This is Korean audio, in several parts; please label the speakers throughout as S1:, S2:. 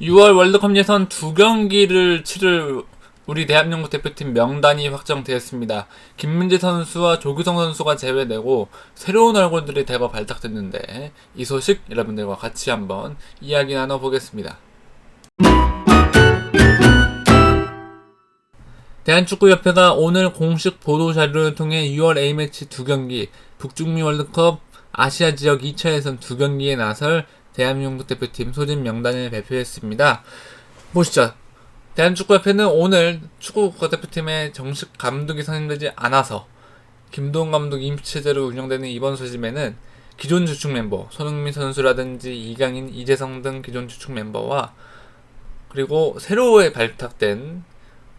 S1: 6월 월드컵 예선 두 경기를 치를 우리 대한민국 대표팀 명단이 확정되었습니다. 김민재 선수와 조규성 선수가 제외되고 새로운 얼굴들이 대거 발탁됐는데 이 소식 여러분들과 같이 한번 이야기 나눠보겠습니다. 대한축구협회가 오늘 공식 보도 자료를 통해 6월 A매치 두 경기, 북중미 월드컵 아시아 지역 2차 예선 두 경기에 나설 대한민국 대표팀 소집 명단을 발표했습니다. 보시죠. 대한축구협회는 오늘 축구 국가대표팀의 정식 감독이 선임되지 않아서 김도훈 감독 임체제로 운영되는 이번 소집에는 기존 주축 멤버 손흥민 선수라든지 이강인, 이재성 등 기존 주축 멤버와 그리고 새로 발탁된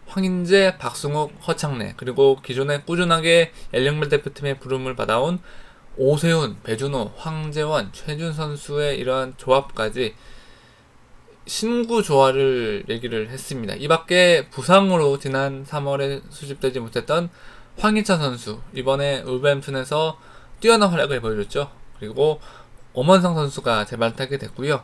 S1: 황인재, 박승욱, 허창래 그리고 기존에 꾸준하게 엘령벨 대표팀의 부름을 받아온 오세훈, 배준호, 황재원, 최준 선수의 이러한 조합까지 신구 조화를 얘기를 했습니다. 이 밖에 부상으로 지난 3월에 수집되지 못했던 황희찬 선수 이번에 울버햄튼에서 뛰어난 활약을 보여줬죠. 그리고 엄원성 선수가 재발탁이 됐고요.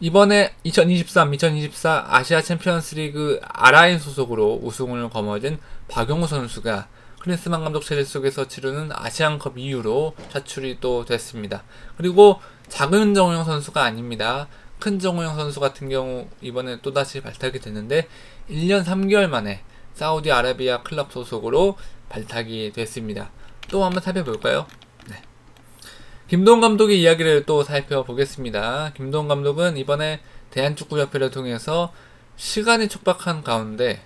S1: 이번에 2023-2024 아시아 챔피언스 리그 아라인 소속으로 우승을 거머쥔 박용우 선수가 클린스만 감독 체제 속에서 치르는 아시안컵 이후로 차출이 또 됐습니다. 그리고 작은 정우영 선수가 아닙니다. 큰 정우영 선수 같은 경우 이번에 또다시 발탁이 됐는데 1년 3개월 만에 사우디아라비아 클럽 소속으로 발탁이 됐습니다. 또 한번 살펴볼까요? 네. 김동 감독의 이야기를 또 살펴보겠습니다. 김동 감독은 이번에 대한축구협회를 통해서 시간이 촉박한 가운데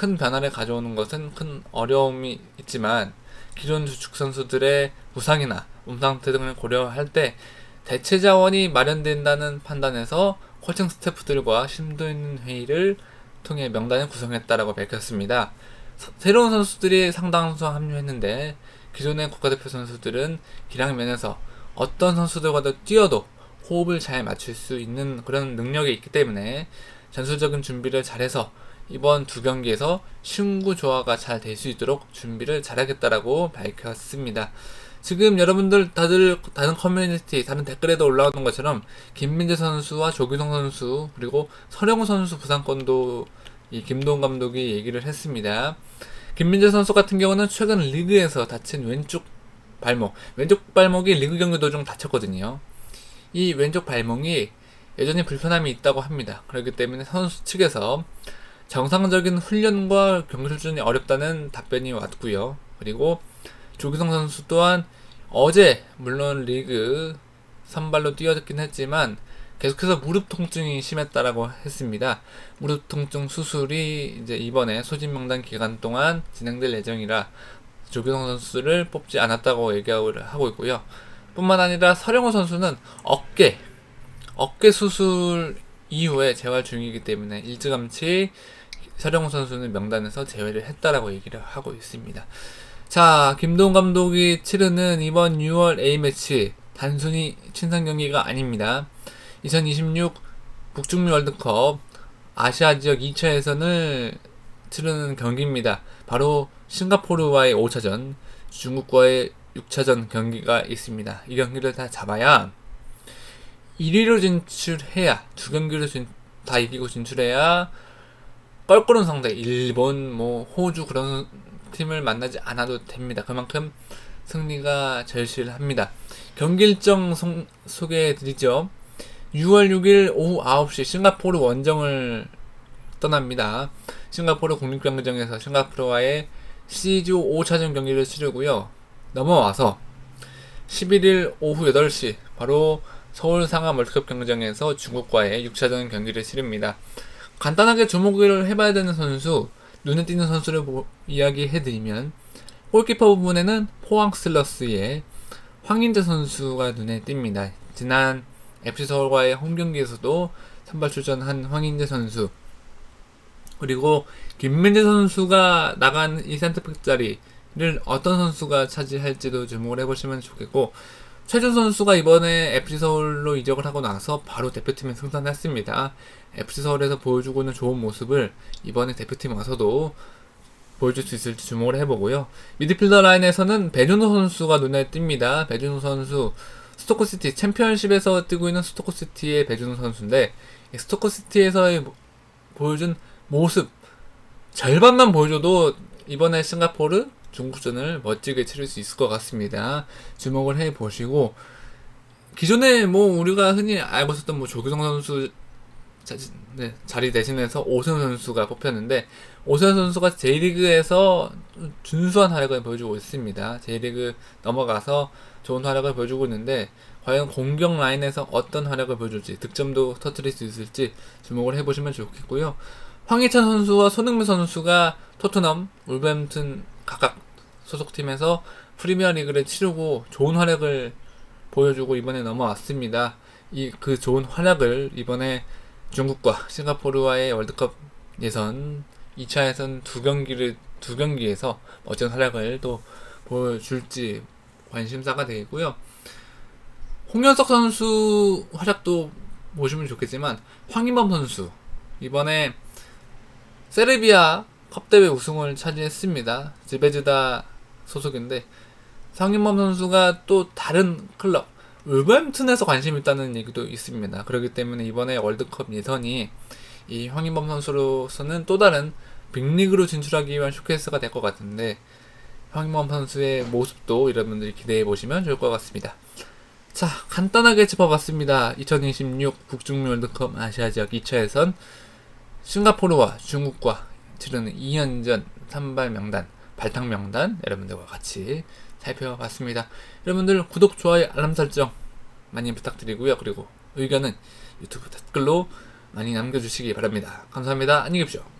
S1: 큰 변화를 가져오는 것은 큰 어려움이 있지만 기존 주축 선수들의 부상이나 몸 상태 등을 고려할 때 대체 자원이 마련된다는 판단에서 코칭 스태프들과 심도 있는 회의를 통해 명단을 구성했다라고 밝혔습니다. 새로운 선수들이 상당수 합류했는데 기존의 국가대표 선수들은 기량 면에서 어떤 선수들과도 뛰어도 호흡을 잘 맞출 수 있는 그런 능력이 있기 때문에 전술적인 준비를 잘해서 이번 두 경기에서 신구 조화가 잘 될 수 있도록 준비를 잘하겠다라고 밝혔습니다. 지금 여러분들 다들 다른 커뮤니티, 다른 댓글에도 올라오는 것처럼 김민재 선수와 조규성 선수 그리고 서령우 선수 부상권도 이 김동 감독이 얘기를 했습니다. 김민재 선수 같은 경우는 최근 리그에서 다친 왼쪽 발목, 왼쪽 발목이 리그 경기 도중 다쳤거든요. 이 왼쪽 발목이 여전히 불편함이 있다고 합니다. 그렇기 때문에 선수 측에서 정상적인 훈련과 경기 출전이 어렵다는 답변이 왔고요. 그리고 조기성 선수 또한 어제 물론 리그 선발로 뛰어졌긴 했지만 계속해서 무릎 통증이 심했다라고 했습니다. 무릎 통증 수술이 이제 이번에 소집 명단 기간 동안 진행될 예정이라 조규성 선수를 뽑지 않았다고 얘기를 하고 있고요. 뿐만 아니라 서령호 선수는 어깨 어깨 수술 이후에 재활 중이기 때문에 일찌감치 서령호 선수는 명단에서 제외를 했다라고 얘기를 하고 있습니다. 자, 김동 감독이 치르는 이번 6월 A매치 단순히 친선 경기가 아닙니다. 2026 북중미 월드컵 아시아 지역 2차 예선을 치르는 경기입니다. 바로 싱가포르와의 5차전, 중국과의 6차전 경기가 있습니다. 이 경기를 다 잡아야 1위로 진출해야 두 경기를 진, 다 이기고 진출해야 껄끄러운 상대 일본 뭐 호주 그런 팀을 만나지 않아도 됩니다. 그만큼 승리가 절실합니다. 경기 일정 송, 소개해 드리죠. 6월 6일 오후 9시 싱가포르 원정을 떠납니다. 싱가포르 국립경기장에서 싱가포르와의 시조 5차전 경기를 치르고요. 넘어와서 11일 오후 8시 바로 서울 상암 월드컵 경기장에서 중국과의 6차전 경기를 치릅니다. 간단하게 주목을 해봐야 되는 선수, 눈에 띄는 선수를 보, 이야기해드리면 골키퍼 부분에는 포항 슬러스의 황인재 선수가 눈에 띕니다. 지난 FC 서울과의 홈 경기에서도 선발 출전한 황인재 선수 그리고 김민재 선수가 나간 이 센터백 자리를 어떤 선수가 차지할지도 주목을 해보시면 좋겠고 최준 선수가 이번에 FC 서울로 이적을 하고 나서 바로 대표팀에 승선했습니다. FC 서울에서 보여주고는 좋은 모습을 이번에 대표팀 와서도 보여줄 수 있을지 주목을 해보고요. 미드필더 라인에서는 배준호 선수가 눈에 띕니다. 배준호 선수 스토크시티 챔피언십에서 뛰고 있는 스토크시티의 배준호 선수인데 스토커시티에서의 모- 보여준 모습 절반만 보여줘도 이번에 싱가포르 중국전을 멋지게 치를 수 있을 것 같습니다. 주목을 해 보시고 기존에 뭐 우리가 흔히 알고 있었던 뭐 조규성 선수 자, 네, 자리 대신해서 오세훈 선수가 뽑혔는데 오세훈 선수가 J리그에서 준수한 활약을 보여주고 있습니다. J리그 넘어가서 좋은 활약을 보여주고 있는데 과연 공격 라인에서 어떤 활약을 보여줄지 득점도 터뜨릴 수 있을지 주목을 해보시면 좋겠고요. 황희찬 선수와 손흥민 선수가 토트넘, 울버햄튼 각각 소속팀에서 프리미어 리그를 치르고 좋은 활약을 보여주고 이번에 넘어왔습니다. 이 그 좋은 활약을 이번에 중국과 싱가포르와의 월드컵 예선 2차 예선 두 경기를 두 경기에서 멋진 활약을 또 보여줄지 관심사가 되고요. 홍현석 선수 활약도 보시면 좋겠지만 황인범 선수 이번에 세르비아 컵대회 우승을 차지했습니다. 지베즈다 소속인데 황인범 선수가 또 다른 클럽 울버햄튼에서 관심 있다는 얘기도 있습니다. 그렇기 때문에 이번에 월드컵 예선이 이 황인범 선수로서는 또 다른 빅리그로 진출하기 위한 쇼케이스가 될 것 같은데 황인범 선수의 모습도 여러분들이 기대해 보시면 좋을 것 같습니다. 자, 간단하게 짚어봤습니다. 2026 북중미 월드컵 아시아 지역 2차 예선 싱가포르와 중국과 치르는 2년 전 선발 명단, 발탁 명단 여러분들과 같이 살펴봤습니다. 여러분들 구독, 좋아요, 알람 설정 많이 부탁드리고요. 그리고 의견은 유튜브 댓글로 많이 남겨주시기 바랍니다. 감사합니다. 안녕히 계십시오.